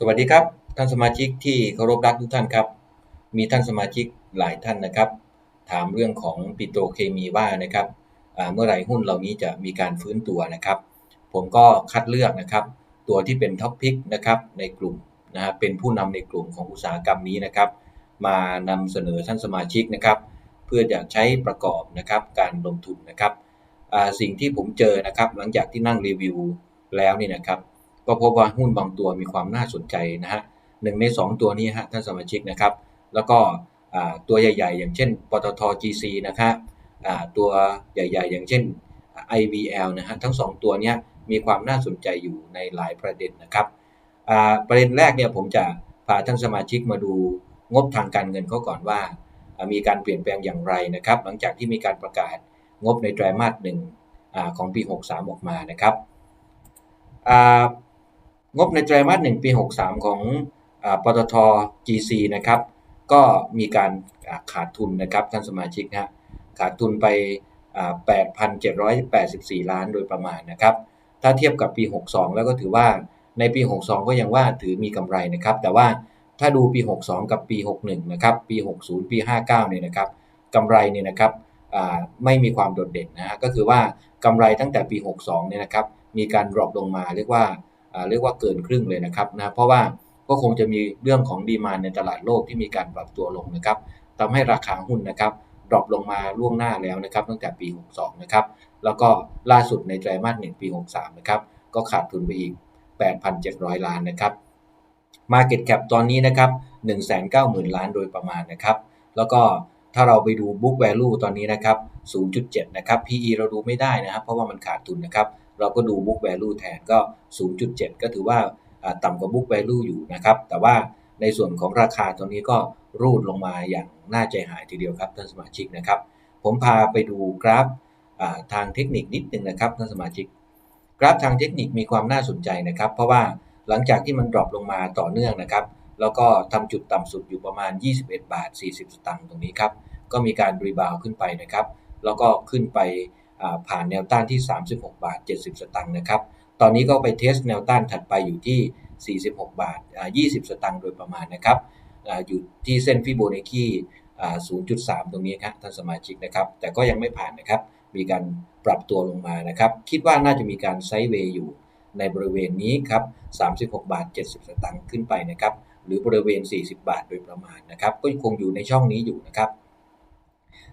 สวัสดีครับ ท่านสมาชิกที่เคารพรักทุกท่านครับ มีท่านสมาชิกหลายท่านนะครับ ถามเรื่องของปิโตรเคมีว่านะครับเมื่อไหร่หุ้นเหล่านี้จะมีการฟื้นตัวนะครับ ผมก็คัดเลือกนะครับ ตัวที่เป็นท็อปพิกนะครับในกลุ่มนะฮะเป็นผู้นำในกลุ่มของอุตสาหกรรมนี้นะครับ มานำเสนอท่านสมาชิกนะครับ เพื่อจะใช้ประกอบนะครับการลงทุนนะครับสิ่งที่ผมเจอนะครับ หลังจากที่นั่งรีวิวแล้วนี่นะครับ ก็พบว่าหุ้นบางตัวมีความน่าสนใจนะฮะหนึ่งใน 2 ตัวนี้ฮะท่านสมาชิกนะครับ แล้วก็ตัวใหญ่ๆ อย่างเช่นปตท GC นะครับตัวใหญ่ๆ อย่างเช่น IVL นะฮะทั้ง 2 ตัวนี้มีความน่าสนใจอยู่ในหลายประเด็นนะครับประเด็นแรกเนี่ยผมจะพาท่านสมาชิกมาดูงบทางการเงินเขาก่อนว่า มีการเปลี่ยนแปลงอย่างไรนะครับ หลังจากที่มีการประกาศงบในไตรมาสหนึ่งอของปี 63 ออกมานะครับอ่า งบในไตรมาส1ปี 63 ของอปตท GC นะครับ ก็มีการขาดทุนนะครับท่านสมาชิกฮะขาดทุนไปอ่า8,784 ล้านโดยประมาณนะครับ ถ้าเทียบกับปี 62 แล้วก็ถือว่าในปี 62 ก็ยังว่าถือมีกำไรนะครับ แต่ว่าถ้าดูปี 62 กับปี 61 นะครับ ปี 60 ปี 59 เนี่ยนะครับกำไรเนี่ยนะครับไม่มีความโดดเด่นนะฮะก็คือว่ากำไรตั้งแต่ปี 62 เนี่ยนะครับ มีการดรอปลงมาเรียกว่า เรียกว่าเกินครึ่งเลยนะครับนะเพราะว่าก็คงจะมีเรื่องของดีมานในตลาดโลกที่มีการปรับตัวลงนะครับทำให้ราคาหุ้นนะครับดรอปลงมาล่วงหน้าแล้วนะครับตั้งแต่ปี 62 นะครับ แล้วก็ล่าสุดในไตรมาส 1 ปี 63 นะครับ ก็ขาดทุนไปอีก 8,700 ล้านนะครับ Market Cap ตอนนี้นะครับ 190,000 ล้านโดยประมาณนะครับ แล้วก็ถ้าเราไปดู Book Value ตอนนี้นะครับ 0.7 นะครับ PE เราดูไม่ได้นะครับ เพราะว่ามันขาดทุนนะครับ เราก็ดู Book Value แทนก็ 0.7 ก็ถือว่าต่ำกว่า Book Value อยู่นะครับ แต่ว่าในส่วนของราคาตอนนี้ก็รูดลงมาอย่างน่าใจหายทีเดียวครับท่านสมาชิกนะครับ ผมพาไปดูกราฟทางเทคนิคนิดหนึ่งนะครับท่านสมาชิก กราฟทางเทคนิคมีความน่าสนใจนะครับ เพราะว่าหลังจากที่มันดรอปลงมาต่อเนื่องนะครับ แล้วก็ทำจุดต่ำสุดอยู่ประมาณ 21 บาท 40 สตางค์ตรงนี้ครับ ก็มีการรีบาวขึ้นไปนะครับ แล้วก็ขึ้นไป ผ่านแนวต้านที่ 36 บาท 70 สตางค์นะครับ ตอนนี้ก็ไปเทสแนวต้านถัดไปอยู่ที่ 46 บาทอ่า20 สตางค์โดยประมาณนะครับอยู่ที่เส้นฟิโบนัชชีอ่า0.3 ตรงนี้ครับท่านสมาชิกนะครับ แต่ก็ยังไม่ผ่านนะครับ มีการปรับตัวลงมานะครับ คิดว่าน่าจะมีการไซด์เวย์อยู่ในบริเวณนี้ครับ 36 บาท 70 สตางค์ขึ้นไปนะครับ หรือบริเวณ 40 บาทโดยประมาณนะครับ ก็คงอยู่ในช่องนี้อยู่นะครับ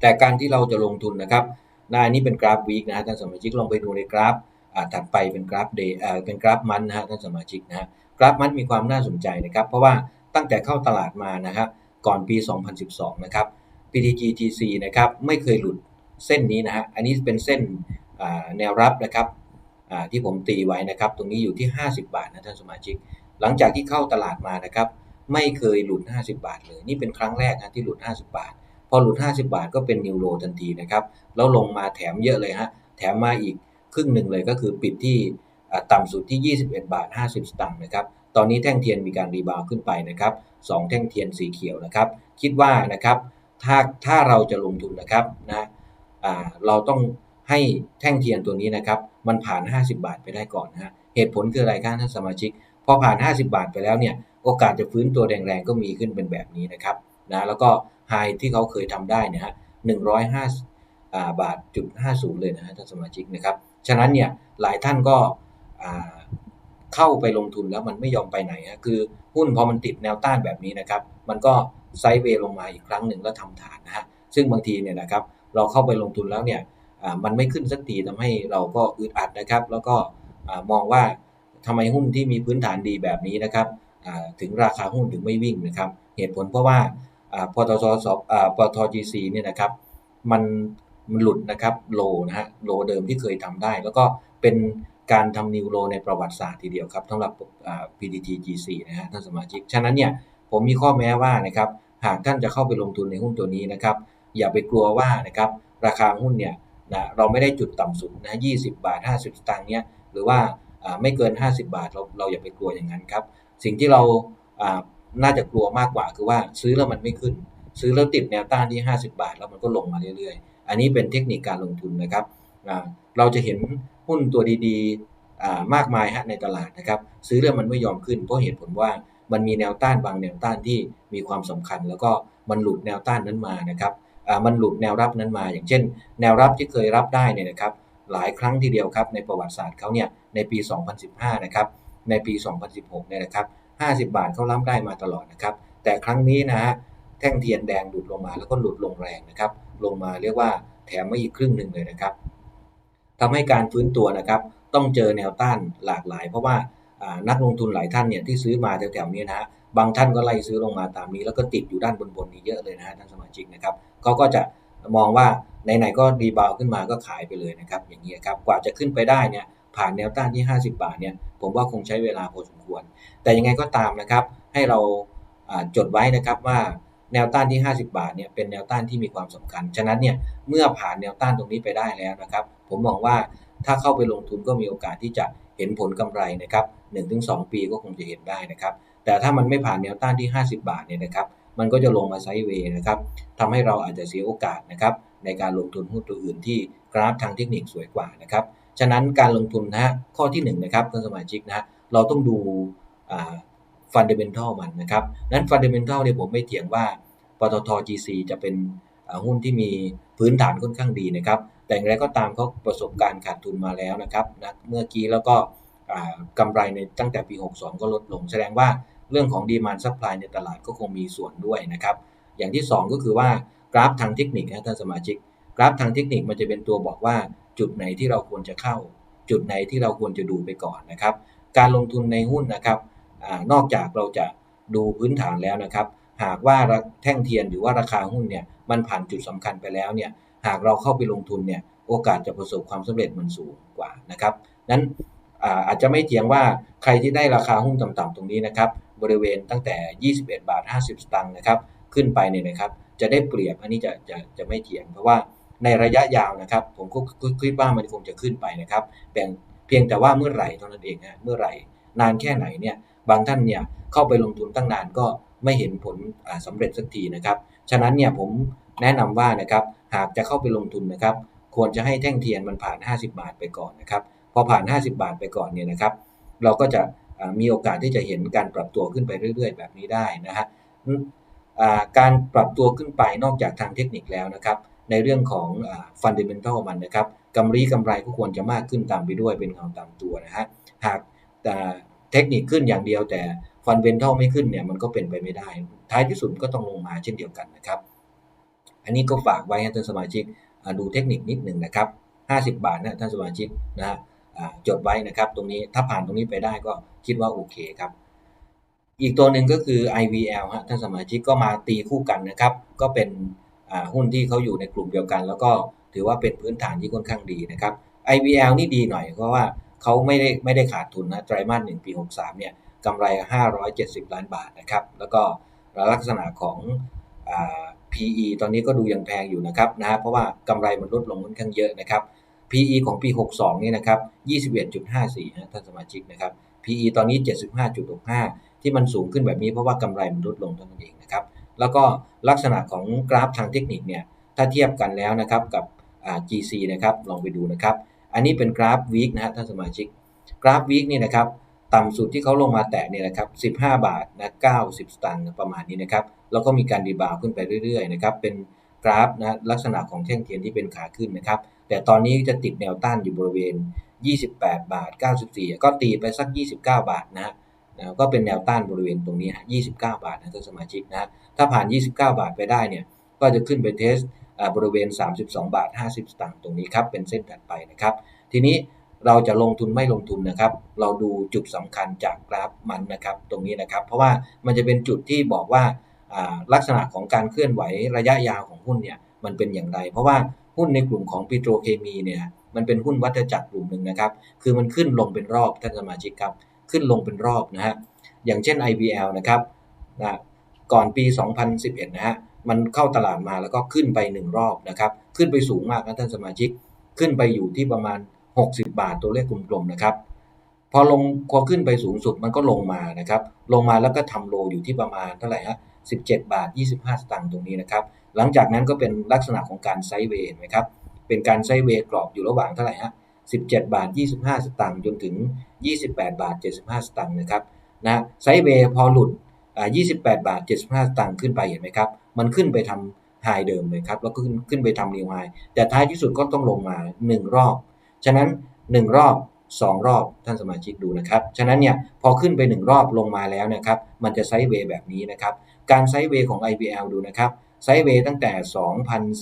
แต่การที่เราจะลงทุนนะครับ หน้านี้เป็นกราฟวีคนะฮะท่านสมาชิกลองไปดูในกราฟอ่าถัดไปเป็นกราฟเดย์อ่าเป็นกราฟมันนะฮะท่านสมาชิกนะฮะกราฟมันมีความน่าสนใจนะครับเพราะว่าตั้งแต่เข้าตลาดมานะครับก่อนปี 2012 นะครับ PTGTC นะครับไม่เคยหลุดเส้นนี้นะฮะอันนี้เป็นเส้นแนวรับนะครับที่ผมตีไว้นะครับ ตรงนี้อยู่ที่ 50 บาทนะท่านสมาชิก หลังจากที่เข้าตลาดมานะครับ ไม่เคยหลุด 50 บาทเลย นี่เป็นครั้งแรกนะที่หลุด 50 บาท พอหลุด 50 บาทก็เป็นนิวโรทันทีนะครับ แล้วลงมาแถมเยอะเลยฮะ แถมมาอีกครึ่งหนึ่งเลยก็คือปิดที่อ่าต่ำสุดที่ 21 บาท 50 สตางค์นะครับ ตอนนี้แท่งเทียนมีการรีบาวขึ้นไปนะครับสองแท่งเทียนสีเขียวนะครับ คิดว่านะครับถ้าถ้าเราจะลงทุนนะครับนะเราต้องให้แท่งเทียนตัวนี้นะครับ มันผ่าน 50 บาทไปได้ก่อนนะฮะเหตุผลคืออะไรครับท่านสมาชิก พอผ่าน 50 บาทไปแล้วเนี่ย โอกาสจะฟื้นตัวแรงๆก็มีขึ้นเป็นแบบนี้นะครับนะแล้วก็ ไฮที่เขาเคยทำได้เนี่ยฮะ105อ่าบาทจุด50เลยนะฮะท่านสมาชิกนะครับ ฉะนั้นเนี่ยหลายท่านก็เข้าไปลงทุนแล้วมันไม่ยอมไปไหนฮะคือหุ้นพอมันติดแนวต้านแบบนี้นะครับ มันก็ไซด์เวย์ลงมาอีกครั้งหนึ่งแล้วทำฐานนะฮะซึ่งบางทีเนี่ยนะครับเราเข้าไปลงทุนแล้วเนี่ยมันไม่ขึ้นสักทีทำให้เราก็อึดอัดนะครับ แล้วก็มองว่าทำไมหุ้นที่มีพื้นฐานดีแบบนี้นะครับถึงราคาหุ้นถึงไม่วิ่งนะครับ เหตุผลเพราะว่า อ่าปตทสอ่าปตท GC เนี่ยนะครับมันมันหลุดนะครับโลนะฮะโลเดิมที่เคยทำได้ แล้วก็เป็นการทำนิวโลในประวัติศาสตร์ทีเดียวครับสำหรับอ่า PTT GC นะฮะท่านสมาชิก ฉะนั้นเนี่ยผมมีข้อแม้ว่านะครับหากท่านจะเข้าไปลงทุนในหุ้นตัวนี้นะครับอย่าไปกลัวว่านะครับราคาหุ้นเนี่ยนะเราไม่ได้จุดต่ำสุดนะ20บาท 50สตางค์เนี่ยหรือว่าไม่เกิน 50 บาทเราเราอย่าไปกลัวอย่างนั้นครับสิ่งที่เรา น่าจะกลัวมากกว่าคือว่าซื้อแล้วมันไม่ขึ้น ซื้อแล้วติดแนวต้านที่ 50 บาท แล้วมันก็ลงมาเรื่อยๆ อันนี้เป็นเทคนิคการลงทุนนะครับเราจะเห็นหุ้นตัวดีๆมากมายฮะในตลาดนะครับ ซื้อเรื่องมันไม่ยอมขึ้นเพราะเหตุผลว่ามันมีแนวต้านบางแนวต้านที่มีความสำคัญ แล้วก็มันหลุดแนวต้านนั้นมานะครับมันหลุดแนวรับนั้นมา อย่างเช่น แนวรับที่เคยรับได้เนี่ยนะครับ หลายครั้งทีเดียวครับในประวัติศาสตร์เขาเนี่ยในปี 2015 นะครับ ในปี 2016 เนี่ยนะครับ 50 บาทเขาล้ำได้มาตลอดนะครับ แต่ครั้งนี้นะฮะแท่งเทียนแดงหลุดลงมาแล้วก็หลุดลงแรงนะครับ ลงมาเรียกว่าแถมมาอีกครึ่งหนึ่งเลยนะครับทำให้การฟื้นตัวนะครับ ต้องเจอแนวต้านหลากหลาย เพราะว่านักลงทุนหลายท่านเนี่ยที่ซื้อมาแถวๆนี้นะฮะบางท่านก็ไล่ซื้อลงมาตามนี้ แล้วก็ติดอยู่ด้านบนๆนี้เยอะเลยนะฮะท่านสมาชิกนะครับเขาก็จะมองว่าไหนๆก็รีบาวขึ้นมาก็ขายไปเลยนะครับ อย่างนี้ครับกว่าจะขึ้นไปได้เนี่ย ผ่านแนวต้านที่ 50 บาทเนี่ยผมว่าคงใช้เวลาพอสมควร แต่ยังไงก็ตามนะครับ ให้เราจดไว้นะครับว่าแนวต้านที่ 50 บาทเนี่ยเป็นแนวต้านที่มีความสำคัญ ฉะนั้นเนี่ยเมื่อผ่านแนวต้านตรงนี้ไปได้แล้วนะครับ ผมมองว่าถ้าเข้าไปลงทุนก็มีโอกาสที่จะเห็นผลกำไรนะครับ1-2 ปีก็คงจะเห็นได้นะครับ แต่ถ้ามันไม่ผ่านแนวต้านที่ 50 บาทเนี่ยนะครับมันก็จะลงมาไซด์เวย์นะครับทำให้เราอาจจะเสียโอกาสนะครับในการลงทุนหุ้นตัวอื่นที่กราฟทางเทคนิคสวยกว่านะครับ ฉะนั้นการลงทุนนะฮะข้อที่1นนะครับท่านสมาชิกนะเราต้องดูฟันเดเมนทัลมันนะครับนั้นฟันเดเมนทัลเนี่ยผมไม่เถียงว่าปตท GC จะเป็นหุ้นที่มีพื้นฐานค่อนข้างดีนะครับ แต่อย่างไรก็ตามเขาประสบการณ์ขาดทุนมาแล้วนะครับนะเมื่อกี้แล้วก็กำไรในตั้งแต่ปี 62 ก็ลดลง แสดงว่าเรื่องของดีมานซัพพลายในตลาดก็คงมีส่วนด้วยนะครับ อย่างที่ 2 ก็คือว่ากราฟทางเทคนิคนะท่านสมาชิก กราฟทางเทคนิคมันจะเป็นตัวบอกว่า จุดไหนที่เราควรจะเข้า จุดไหนที่เราควรจะดูไปก่อนนะครับ การลงทุนในหุ้นนะครับอนอกจากเราจะดูพื้นฐานแล้วนะครับ หากว่าแท่งเทียนหรือว่าราคาหุ้นเนี่ยมันผ่านจุดสำคัญไปแล้วเนี่ยหากเราเข้าไปลงทุนเนี่ยโอกาสจะประสบความสำเร็จมันสูงกว่านะครับนั้นอาจจะไม่เถียงว่าใครที่ได้ราคาหุ้นต่ำๆตรงนี้นะครับ บริเวณตั้งแต่ 21 บาท 50 สตางค์นะครับ ขึ้นไปเนี่ยนะครับ จะได้เปรียบอันนี้จะจะจะไม่เถียงเพราะว่า ในระยะยาวนะครับ ผมก็คิดว่ามันคงจะขึ้นไปนะครับแต่เพียงแต่ว่าเมื่อไหร่เท่านั้นเองฮะเมื่อไหร่นานแค่ไหนเนี่ยบางท่านเนี่ยเข้าไปลงทุนตั้งนานก็ไม่เห็นผลสำเร็จสักทีนะครับฉะนั้นเนี่ยผมแนะนำว่านะครับหากจะเข้าไปลงทุนนะครับ ควรจะให้แท่งเทียนมันผ่าน 50 บาทไปก่อนนะครับพอผ่าน 50 บาทไปก่อนเนี่ยนะครับ เราก็จะมีโอกาสที่จะเห็นการปรับตัวขึ้นไปเรื่อย ๆ แบบนี้ได้นะฮะการปรับตัวขึ้นไปนอกจากทางเทคนิคแล้วนะครับ ในเรื่องของฟันเดเมนทัลมันนะครับกำไรกำไรก็ควรจะมากขึ้นตามไปด้วยเป็นเงาตามตัวนะฮะหากเทคนิคขึ้นอย่างเดียวแต่ฟันเดเมนทัลไม่ขึ้นเนี่ยมันก็เป็นไปไม่ได้ ท้ายที่สุดก็ต้องลงมาเช่นเดียวกันนะครับ อันนี้ก็ฝากไว้ให้ท่านสมาชิกดูเทคนิคนิดหนึ่งนะครับ 50 บาทนะท่านสมาชิกนะจดไว้นะครับตรงนี้ถ้าผ่านตรงนี้ไปได้ก็คิดว่าโอเคครับ อีกตัวหนึ่งก็คือ IVL ฮะท่านสมาชิกก็มาตีคู่กันนะครับ ก็เป็น หุ้นที่เขาอยู่ในกลุ่มเดียวกัน แล้วก็ถือว่าเป็นพื้นฐานที่ค่อนข้างดีนะครับ IVL นี่ดีหน่อยเพราะว่าเขาไม่ได้ไม่ได้ขาดทุนนะไตรมาสหนึ่งปี 63เนี่ยกำไร 570 ล้านบาทนะครับ แล้วก็ลักษณะของ PE ตอนนี้ก็ดูยังแพงอยู่นะครับนะเพราะว่ากำไรมันลดลงค่อนข้างเยอะนะครับ PE ของปี 62 นี่นะครับ 21.54นะท่านสมาชิกนะครับ PE ตอนนี้ 75.65 ที่มันสูงขึ้นแบบนี้เพราะว่ากำไรมันลดลงเท่านั้นเองนะครับ แล้วก็ลักษณะของกราฟทางเทคนิคเนี่ยถ้าเทียบกันแล้วนะครับกับ GC นะครับลองไปดูนะครับ อันนี้เป็นกราฟวีคนะฮะท่านสมาชิก กราฟวีคนี่นะครับต่ำสุดที่เขาลงมาแตะเนี่ยนะครับ15 บาทนะ90 สตางค์ประมาณนี้นะครับแล้วก็มีการดีบาวขึ้นไปเรื่อยๆนะครับเป็นกราฟนะลักษณะของแท่งเทียนที่เป็นขาขึ้นนะครับ แต่ตอนนี้จะติดแนวต้านอยู่บริเวณ 28 บาท 94 ก็ตีไปสัก 29 บาทนะฮะ ก็เป็นแนวต้านบริเวณตรงนี้29 บาทนะท่านสมาชิกนะถ้าผ่าน 29 บาทไปได้เนี่ยก็จะขึ้นไปเทสบริเวณ 32 บาท 50 สตางค์ตรงนี้ครับเป็นเส้นถัดไปนะครับ ทีนี้เราจะลงทุนไม่ลงทุนนะครับ เราดูจุดสำคัญจากกราฟมันนะครับตรงนี้นะครับ เพราะว่ามันจะเป็นจุดที่บอกว่าลักษณะของการเคลื่อนไหวระยะยาวของหุ้นเนี่ยมันเป็นอย่างไร เพราะว่าหุ้นในกลุ่มของปิโตรเคมีเนี่ยมันเป็นหุ้นวัฏจักรกลุ่มหนึ่งนะครับ คือมันขึ้นลงเป็นรอบท่านสมาชิกครับ ขึ้นลงเป็นรอบนะฮะอย่างเช่น IBL นะครับนะก่อนปี 2011 นะฮะมันเข้าตลาดมาแล้วก็ขึ้นไป 1 รอบนะครับ ขึ้นไปสูงมากนะท่านสมาชิก ขึ้นไปอยู่ที่ประมาณ 60 บาทตัวเลขกลมๆนะครับ พอลงพอขึ้นไปสูงสุดมันก็ลงมานะครับ ลงมาแล้วก็ทำโลอยู่ที่ประมาณเท่าไหร่ฮะ17 บาท 25 สตางค์ตรงนี้นะครับ หลังจากนั้นก็เป็นลักษณะของการไซด์เวย์ไหมครับ เป็นการไซด์เวย์กรอบอยู่ระหว่างเท่าไหร่ฮะ 17 บาท 25 สตางค์จนถึง 28 บาท 75 สตางค์นะครับนะไซเวย์พอหลุดอ่า28 บาท 75 สตางค์ขึ้นไปเห็นไหมครับ มันขึ้นไปทำไฮเดิมเลยครับ แล้วก็ขึ้นขึ้นไปทำนิวไฮแต่ท้ายที่สุดก็ต้องลงมา 1 รอบ ฉะนั้น 1 รอบ 2 รอบท่านสมาชิกดูนะครับ ฉะนั้นเนี่ยพอขึ้นไป 1 รอบลงมาแล้วนะครับ มันจะไซเวย์แบบนี้นะครับ การไซเวย์ของ IBL ดูนะครับ ไซเวย์ตั้งแต่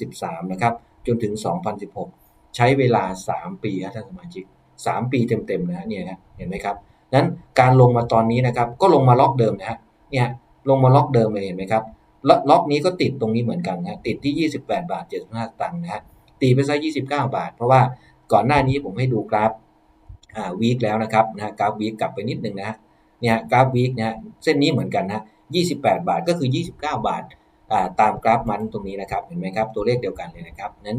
2013 นะครับ จนถึง 2016 ใช้เวลา 3 ปีครับท่านสมาชิก 3 ปีเต็มๆนะเนี่ยฮะเห็นไหมครับนั้นการลงมาตอนนี้นะครับ ก็ลงมาล็อกเดิมนะฮะเนี่ยลงมาล็อกเดิมเลยเห็นไหมครับล็อกล็อกนี้ก็ติดตรงนี้เหมือนกันนะติดที่ 28 บาท 75 สตางค์นะฮะตีไปซะ29 บาท เพราะว่าก่อนหน้านี้ผมให้ดูกราฟอ่าวีคแล้วนะครับนะกราฟวีคกลับไปนิดนึงนะฮะเนี่ยกราฟวีคนะเส้นนี้เหมือนกันนะ28 บาทก็คือ 29 บาทอ่าตามกราฟมันตรงนี้นะครับเห็นไหมครับตัวเลขเดียวกันเลยนะครับนั้น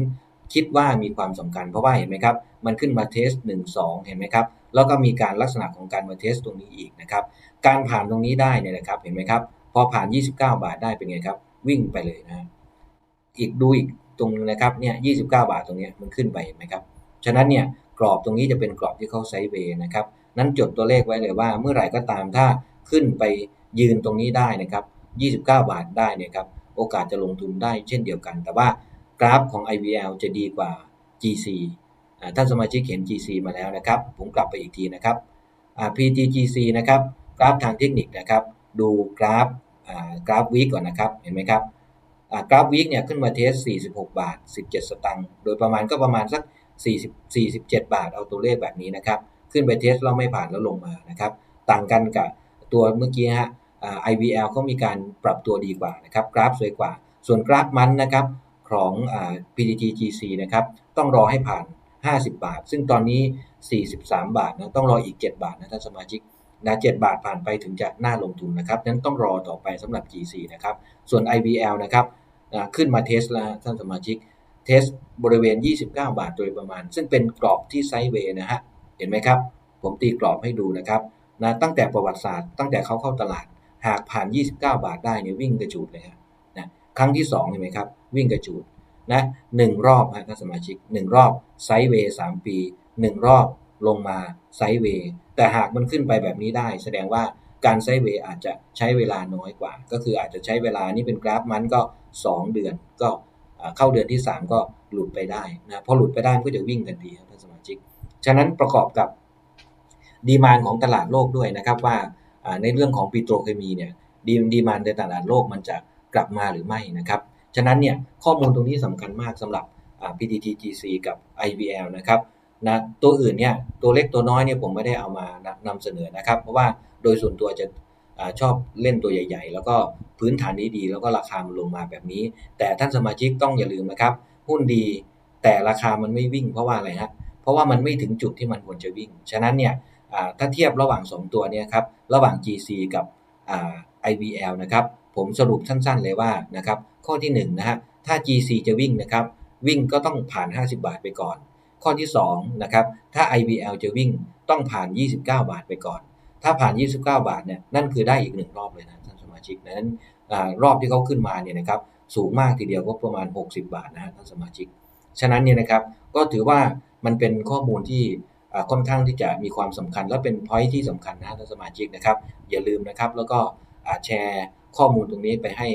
คิดว่ามีความสำคัญเพราะว่าเห็นไหมครับ มันขึ้นมาเทส1 2 เห็นไหมครับ แล้วก็มีการลักษณะของการมาเทสตรงนี้อีกนะครับ การผ่านตรงนี้ได้เนี่ยนะครับ เห็นไหมครับ พอผ่าน 29 บาทได้เป็นไงครับ วิ่งไปเลยนะ อีกดูอีกตรงนึงนะครับ เนี่ย29บาทตรงนี้มันขึ้นไปเห็นไหมครับ ฉะนั้นเนี่ยกรอบตรงนี้จะเป็นกรอบที่เขาไซด์เวย์นะครับ นั้นจดตัวเลขไว้เลยว่า เมื่อไหร่ก็ตามถ้าขึ้นไปยืนตรงนี้ได้นะครับ 29 บาทได้เนี่ยครับ โอกาสจะลงทุนได้เช่นเดียวกัน แต่ว่า กราฟของ IVL จะดีกว่า GC ท่านสมาชิกเห็น GC มาแล้วนะครับ ผมกลับไปอีกทีนะครับ PTGC นะครับ กราฟทางเทคนิคนะครับ ดูกราฟกราฟวีก่อนนะครับ เห็นไหมครับกราฟวีกเนี่ยขึ้นมาเทส 46 บาท 17 สตางค์ โดยประมาณก็ประมาณสัก 40 47 บาท เอาตัวเลขแบบนี้นะครับ ขึ้นไปเทสแล้วไม่ผ่านแล้วลงมานะครับ ต่างกันกับตัวเมื่อกี้ฮะ IVL เขามีการปรับตัวดีกว่านะครับ กราฟสวยกว่า ส่วนกราฟมันนะครับ ของ PTGC นะครับ ต้องรอให้ผ่าน 50 บาท ซึ่งตอนนี้ 43 บาทนะต้องรออีก 7 บาทนะท่านสมาชิกนะ7บาทผ่านไปถึงจะน่าลงทุนนะครับนั้นต้องรอต่อไปสำหรับ GC นะครับ ส่วน IBL นะครับขึ้นมาเทสแล้วท่านสมาชิกเทสบริเวณ 29 บาทโดยประมาณ ซึ่งเป็นกรอบที่ไซด์เวย์นะฮะ เห็นไหมครับ ผมตีกรอบให้ดูนะครับนะตั้งแต่ประวัติศาสตร์ตั้งแต่เขาเข้าตลาด หากผ่าน 29 บาทได้เนี่ยวิ่งกระจูดเลยครับนะครั้งที่2เห็นไหมครับ วิ่งกระจูดนะหนึ่งรอบฮะท่านสมาชิกหนึ่งรอบไซด์เวย์สามปีหนึ่งรอบลงมาไซด์เวย์แต่หากมันขึ้นไปแบบนี้ได้ แสดงว่าการไซด์เวย์อาจจะใช้เวลาน้อยกว่า ก็คืออาจจะใช้เวลานี่เป็นกราฟมันก็ 2 เดือนก็เข้าเดือนที่ 3 ก็หลุดไปได้นะพอหลุดไปได้ก็จะวิ่งทันทีครับท่านสมาชิก ฉะนั้นประกอบกับดีมานของตลาดโลกด้วยนะครับว่าในเรื่องของปิโตรเคมีเนี่ยดีดีมานในตลาดโลกมันจะกลับมาหรือไม่นะครับ ฉะนั้นเนี่ยข้อมูลตรงนี้สำคัญมากสำหรับ PTTGC กับ IVL นะครับนะตัวอื่นเนี่ยตัวเล็กตัวน้อยเนี่ยผมไม่ได้เอามานำเสนอนะครับ เพราะว่าโดยส่วนตัวจะอชอบเล่นตัวใหญ่ ๆ แล้วก็พื้นฐานดีๆแล้วก็ราคามันลงมาแบบนี้ แต่ท่านสมาชิกต้องอย่าลืมนะครับ หุ้นดีแต่ราคามันไม่วิ่งเพราะว่าอะไรฮะเพราะว่ามันไม่ถึงจุดที่มันควรจะวิ่ง ฉะนั้นเนี่ยถ้าเทียบระหว่าง 2 ตัวเนี่ยครับระหว่าง GC กับ IVL นะครับผมสรุปสั้นๆเลยว่านะครับ ข้อที่1นนะฮะถ้า GC จะวิ่งนะครับวิ่งก็ต้องผ่าน 50 บาทไปก่อน ข้อที่2นะครับถ้า IBL จะวิ่งต้องผ่าน 29 บาทไปก่อน ถ้าผ่าน 29 บาทเนี่ยนั่นคือได้อีกหนึ่งรอบเลยนะท่านสมาชิกนั้นอรอบที่เขาขึ้นมาเนี่ยนะครับสูงมากทีเดียวก็ประมาณ 60 บาทนะฮะท่านสมาชิก ฉะนั้นเนี่ยนะครับก็ถือว่ามันเป็นข้อมูลที่ค่อนข้างที่จะมีความสำคัญและเป็นพอยที่สำคัญนะท่านสมาชิกนะครับอย่าลืมนะครับแล้วก็แชร์ข้อมูลตรงนี้ไปให้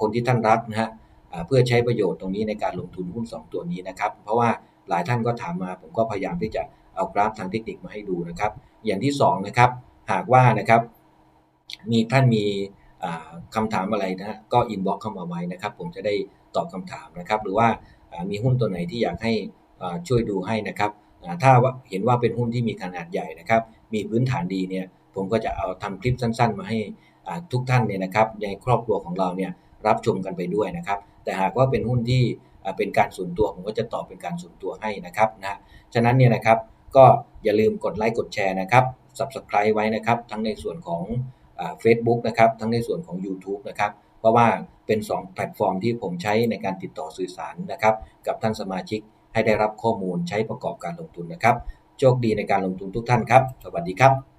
คนที่ท่านรักนะฮะเพื่อใช้ประโยชน์ตรงนี้ในการลงทุนหุ้น 2 ตัวนี้นะครับ เพราะว่าหลายท่านก็ถามมา ผมก็พยายามที่จะเอากราฟทางเทคนิคมาให้ดูนะครับ อย่างที่2นะครับหากว่านะครับ มีท่านมีคำถามอะไรนะก็อินบ็อกเข้ามาไว้นะครับ ผมจะได้ตอบคำถามนะครับ หรือว่ามีหุ้นตัวไหนที่อยากให้ช่วยดูให้นะครับถ้าเห็นว่าเป็นหุ้นที่มีขนาดใหญ่นะครับ มีพื้นฐานดีเนี่ยผมก็จะเอาทำคลิปสั้น ๆ มาให้ทุกท่านเนี่ยนะครับในครอบครัวของเราเนี่ย รับชมกันไปด้วยนะครับ แต่หากว่าเป็นหุ้นที่เป็นการส่วนตัวผมก็จะตอบเป็นการส่วนตัวให้นะครับนะฉะนั้นเนี่ยนะครับก็อย่าลืมกดไลค์กดแชร์นะครับ subscribe ไว้นะครับทั้งในส่วนของเฟซบุ๊กนะครับทั้งในส่วนของ YouTube นะครับเพราะว่าเป็น 2 แพลตฟอร์มที่ผมใช้ในการติดต่อสื่อสารนะครับ กับท่านสมาชิกให้ได้รับข้อมูลใช้ประกอบการลงทุนนะครับ โชคดีในการลงทุนทุกท่านครับ สวัสดีครับ